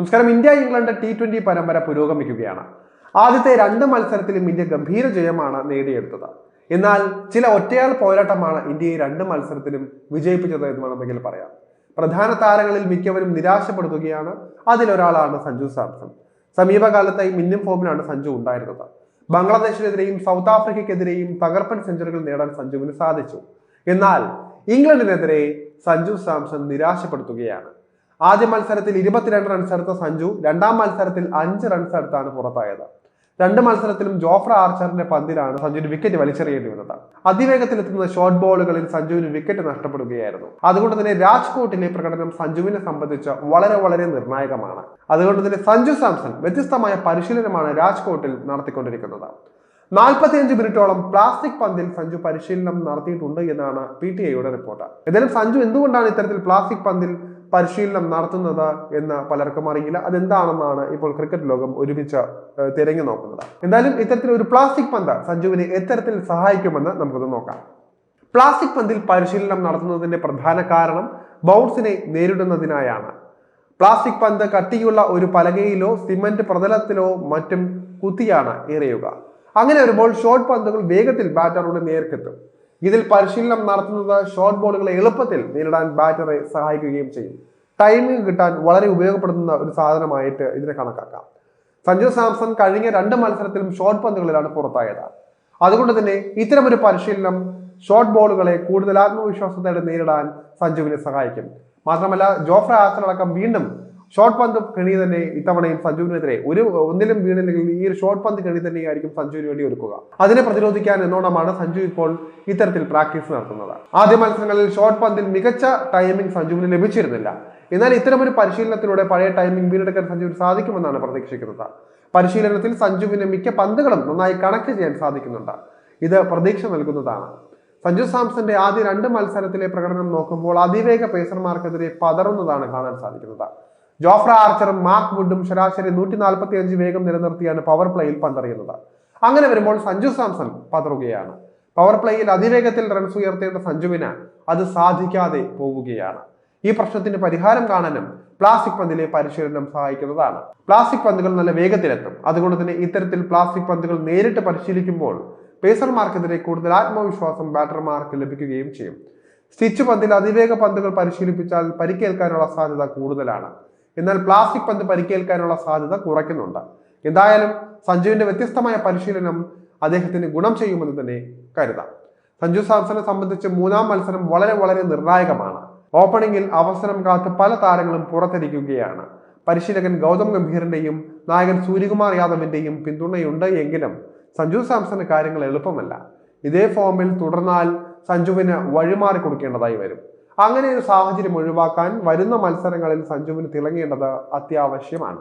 നമസ്കാരം. India England T twenty പരമ്പര പുരോഗമിക്കുകയാണ്. ആദ്യത്തെ രണ്ട് മത്സരത്തിലും ഇന്ത്യ ഗംഭീര ജയമാണ് നേടിയെടുത്തത്. എന്നാൽ ചില ഒറ്റയാൾ പോരാട്ടമാണ് ഇന്ത്യയെ രണ്ട് മത്സരത്തിലും വിജയിപ്പിച്ചത് എന്ന് വേണമെങ്കിൽ പറയാം. പ്രധാന താരങ്ങളിൽ മിക്കവരും നിരാശപ്പെടുത്തുകയാണ് അതിലൊരാളാണ് സഞ്ജു സാംസൺ. സമീപകാലത്തായി മിന്നും ഫോമിലാണ് സഞ്ജു ഉണ്ടായിരുന്നത്. ബംഗ്ലാദേശിനെതിരെയും സൗത്ത് ആഫ്രിക്കയ്ക്കെതിരെയും തകർപ്പൻ സെഞ്ചുറികൾ നേടാൻ സഞ്ജുവിന് സാധിച്ചു. എന്നാൽ ഇംഗ്ലണ്ടിനെതിരെ സഞ്ജു സാംസൺ നിരാശപ്പെടുത്തുകയാണ്. ആദ്യ മത്സരത്തിൽ ഇരുപത്തിരണ്ട് റൺസ് എടുത്ത സഞ്ജു രണ്ടാം മത്സരത്തിൽ അഞ്ച് റൺസ് എടുത്താണ് പുറത്തായത്. രണ്ട് മത്സരത്തിലും ജോഫ്ര ആർച്ചറിന്റെ പന്തിലാണ് സഞ്ജുവിന് വിക്കറ്റ് വലിച്ചെറിയേണ്ടി വന്നത്. അതിവേഗത്തിലെത്തുന്ന ഷോർട്ട് ബോളുകളിൽ സഞ്ജുവിന് വിക്കറ്റ് നഷ്ടപ്പെടുകയായിരുന്നു. അതുകൊണ്ട് തന്നെ രാജ്കോട്ടിലെ പ്രകടനം സഞ്ജുവിനെ സംബന്ധിച്ച് വളരെ വളരെ നിർണായകമാണ്. അതുകൊണ്ട് തന്നെ സഞ്ജു സാംസൺ വ്യത്യസ്തമായ പരിശീലനമാണ് രാജ്കോട്ടിൽ നടത്തിക്കൊണ്ടിരിക്കുന്നത്. നാൽപ്പത്തിയഞ്ച് മിനിറ്റോളം പ്ലാസ്റ്റിക് പന്തിൽ സഞ്ജു പരിശീലനം നടത്തിയിട്ടുണ്ട് എന്നാണ് പി ടി ഐയുടെ റിപ്പോർട്ട് എന്തായാലും സഞ്ജു എന്തുകൊണ്ടാണ് ഇത്തരത്തിൽ പ്ലാസ്റ്റിക് പന്തിൽ പരിശീലനം നടത്തുന്നത് എന്ന് പലർക്കും അറിയില്ല. അതെന്താണെന്നാണ് ഇപ്പോൾ ക്രിക്കറ്റ് ലോകം ഒരുമിച്ച് തിരഞ്ഞു നോക്കുന്നത്. എന്തായാലും ഇത്തരത്തിൽ ഒരു പ്ലാസ്റ്റിക് പന്ത് സഞ്ജുവിനെ എത്തരത്തിൽ സഹായിക്കുമെന്ന് നമുക്കത് നോക്കാം. പ്ലാസ്റ്റിക് പന്തിൽ പരിശീലനം നടത്തുന്നതിന്റെ പ്രധാന കാരണം ബൗൺസിനെ നേരിടുന്നതിനായാണ്. പ്ലാസ്റ്റിക് പന്ത് കട്ടിയുള്ള ഒരു പലകയിലോ സിമന്റ് പ്രതലത്തിലോ മറ്റും കുത്തിയാണ് എറിയുക. അങ്ങനെ വരുമ്പോൾ ഷോർട്ട് പന്തുകൾ വേഗത്തിൽ ബാറ്ററുടെ നേർക്കെത്തും. ഇതിൽ പരിശീലനം നടത്തുന്നത് ഷോർട്ട് ബോളുകളെ എളുപ്പത്തിൽ നേരിടാൻ ബാറ്ററെ സഹായിക്കുകയും ചെയ്യും. ടൈമിംഗ് കിട്ടാൻ വളരെ ഉപയോഗപ്പെടുന്ന ഒരു സാധനമായിട്ട് ഇതിനെ കണക്കാക്കാം. സഞ്ജു സാംസൺ കഴിഞ്ഞ രണ്ട് മത്സരത്തിലും ഷോർട്ട് പന്തുകളിലാണ് പുറത്തായത്. അതുകൊണ്ട് തന്നെ ഇത്തരമൊരു പരിശീലനം ഷോർട്ട് ബോളുകളെ കൂടുതൽ ആത്മവിശ്വാസത്തോടെ നേരിടാൻ സഞ്ജുവിനെ സഹായിക്കും. മാത്രമല്ല ജോഫ്ര ആസനടക്കം വീണ്ടും ഷോർട്ട് പന്ത് കെണി തന്നെ ഇത്തവണയും സഞ്ജുവിനെതിരെ ഒരു ഒന്നിലും വീണില്ലെങ്കിൽ ഈ ഒരു ഷോർട്ട് പന്ത് കെണി തന്നെയായിരിക്കും സഞ്ജുവിന് വേണ്ടി ഒരുക്കുക. അതിനെ പ്രതിരോധിക്കാൻ എന്നോണമാണ് സഞ്ജു ഇപ്പോൾ ഇത്തരത്തിൽ പ്രാക്ടീസ് നടത്തുന്നത്. ആദ്യ മത്സരങ്ങളിൽ ഷോർട്ട് പന്തിൽ മികച്ച ടൈമിംഗ് സഞ്ജുവിന് ലഭിച്ചിരുന്നില്ല. എന്നാൽ ഇത്തരമൊരു പരിശീലനത്തിലൂടെ പഴയ ടൈമിംഗ് വീണ്ടെടുക്കാൻ സഞ്ജുവിന് സാധിക്കുമെന്നാണ് പ്രതീക്ഷിക്കുന്നത്. പരിശീലനത്തിൽ സഞ്ജുവിന് മിക്ക പന്തുകളും നന്നായി കണക്ട് ചെയ്യാൻ സാധിക്കുന്നുണ്ട്. ഇത് പ്രതീക്ഷ നൽകുന്നതാണ്. സഞ്ജു സാംസന്റെ ആദ്യ രണ്ട് മത്സരത്തിലെ പ്രകടനം നോക്കുമ്പോൾ അതിവേഗ പേസർമാർക്കെതിരെ പതറുന്നതാണ് കാണാൻ സാധിക്കുന്നത്. ജോഫ്ര ആർച്ചറും മാർക്ക് വുഡും ശരാശരി നൂറ്റി നാൽപ്പത്തി അഞ്ച് വേഗം നിലനിർത്തിയാണ് പവർ പ്ലേയിൽ പന്തറിയുന്നത്. അങ്ങനെ വരുമ്പോൾ സഞ്ജു സാംസൺ പതറുകയാണ്. പവർ പ്ലേയിൽ അതിവേഗത്തിൽ റൺസ് ഉയർത്തേണ്ട സഞ്ജുവിന് അത് സാധിക്കാതെ പോവുകയാണ്. ഈ പ്രശ്നത്തിന്റെ പരിഹാരം കാണാനും പ്ലാസ്റ്റിക് പന്തിലെ പരിശീലനം സഹായിക്കുന്നതാണ്. പ്ലാസ്റ്റിക് പന്തുകൾ നല്ല വേഗത്തിലെത്തും. അതുകൊണ്ട് തന്നെ ഇത്തരത്തിൽ പ്ലാസ്റ്റിക് പന്തുകൾ നേരിട്ട് പരിശീലിക്കുമ്പോൾ പേസർമാർക്കെതിരെ കൂടുതൽ ആത്മവിശ്വാസം ബാറ്റർമാർക്ക് ലഭിക്കുകയും ചെയ്യും. സ്റ്റിച്ച് പന്തിൽ അതിവേഗ പന്തുകൾ പരിശീലിപ്പിച്ചാൽ പരിക്കേൽക്കാനുള്ള സാധ്യത കൂടുതലാണ്. എന്നാൽ പ്ലാസ്റ്റിക് പന്ത് പരിക്കേൽക്കാനുള്ള സാധ്യത കുറയ്ക്കുന്നുണ്ട്. എന്തായാലും സഞ്ജുവിന്റെ വ്യത്യസ്തമായ പരിശീലനം അദ്ദേഹത്തിന് ഗുണം ചെയ്യുമെന്ന് തന്നെ കരുതാം. സഞ്ജു സാംസനെ സംബന്ധിച്ച് മൂന്നാം മത്സരം വളരെ വളരെ നിർണായകമാണ്. ഓപ്പണിംഗിൽ അവസരം കാത്ത് പല താരങ്ങളും പുറത്തിരിക്കുകയാണ്. പരിശീലകൻ ഗൗതം ഗംഭീറിന്റെയും നായകൻ സൂര്യകുമാർ യാദവിന്റെയും പിന്തുണയുണ്ട് എങ്കിലും സഞ്ജു സാംസന് കാര്യങ്ങൾ എളുപ്പമല്ല. ഇതേ ഫോമിൽ തുടർന്നാൽ സഞ്ജുവിന് വഴിമാറി കൊടുക്കേണ്ടതായി വരും. അങ്ങനെ ഒരു സാഹചര്യം ഒഴിവാക്കാൻ വരുന്ന മത്സരങ്ങളിൽ സഞ്ജുവിന് തിളങ്ങേണ്ടത് അത്യാവശ്യമാണ്.